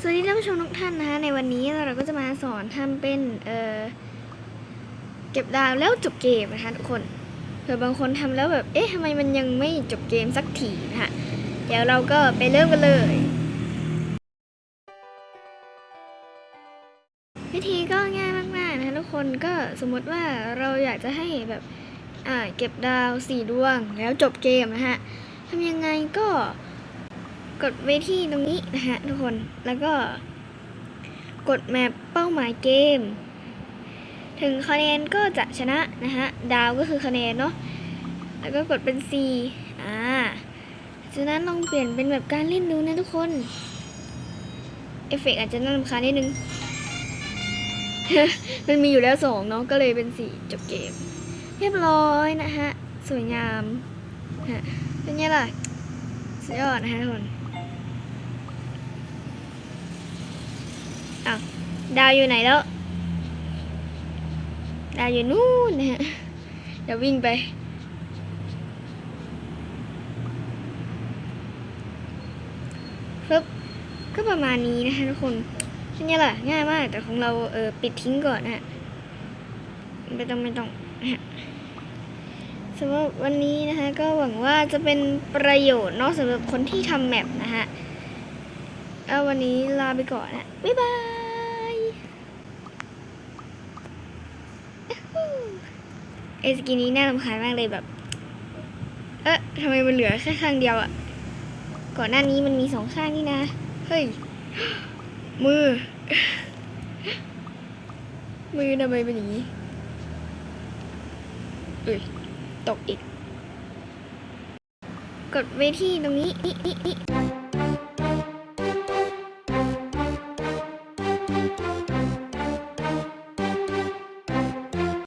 สวัสดีท่านผู้ชมทุกท่านนะคะในวันนี้เราก็จะมาสอนทำเป็นเอ่อเก็บดาวแล้วจบเกมนะคะทุกคนเผื่อบางคนทำแล้วแบบเอ๊ะทำไมมันยังไม่จบเกมสักทีนะคะเดี๋ยวเราก็ไปเริ่มกันเลย วิธีก็ง่ายมากๆนะคะทุกคนก็สมมติว่าเราอยากจะให้แบบอ่าเก็บดาวสี่ดวงแล้วจบเกมนะฮะทำยังไงก็ กดไปที่ตรงนี้นะฮะทุกคน แล้วก็กดแมปเป้าหมายเกม ถึงคะแนนก็จะชนะนะฮะ ดาวก็คือคะแนนเนาะ แล้วก็กดเป็น C อ่า จากนั้นลองเปลี่ยนเป็นแบบการเล่นดูนะทุกคน เอฟเฟกต์อาจจะน่ารำคาญนิดนึง มันมีอยู่แล้วสองเนาะ ก็เลยเป็นสี่จบเกม เรียบร้อยนะฮะ สวยงามฮะเป็นไงล่ะ สุดยอดนะฮะทุกคน อ้าวดาวอยู่ไหนแล้ว ดาวอยู่นู่นนะฮะเดี๋ยววิ่งไปปึ๊บก็ประมาณนี้นะคะทุกคนเป็นไงล่ะง่ายมาก แต่ของเราเออปิดทิ้งก่อนนะฮะไม่ต้องไม่ต้องนะฮะสำหรับวันนี้นะคะก็หวังว่าจะเป็นประโยชน์เนาะสำหรับคนที่ทำแมปนะฮะ เอาวันนี้ลาไปก่อนนะ บ๊ายบายไอสกินนี้น่ารำคาญมากเลยแบบ เอ๊ะทำไมมันเหลือแค่ข้างเดียวอะก่อนหน้านี้มันมีสองข้างนี่นะ เฮ้ย มือ มือทำไมเป็นอย่างนี้เอ้ยตกอีก กดไปที่ตรงนี้นี่นี่นี่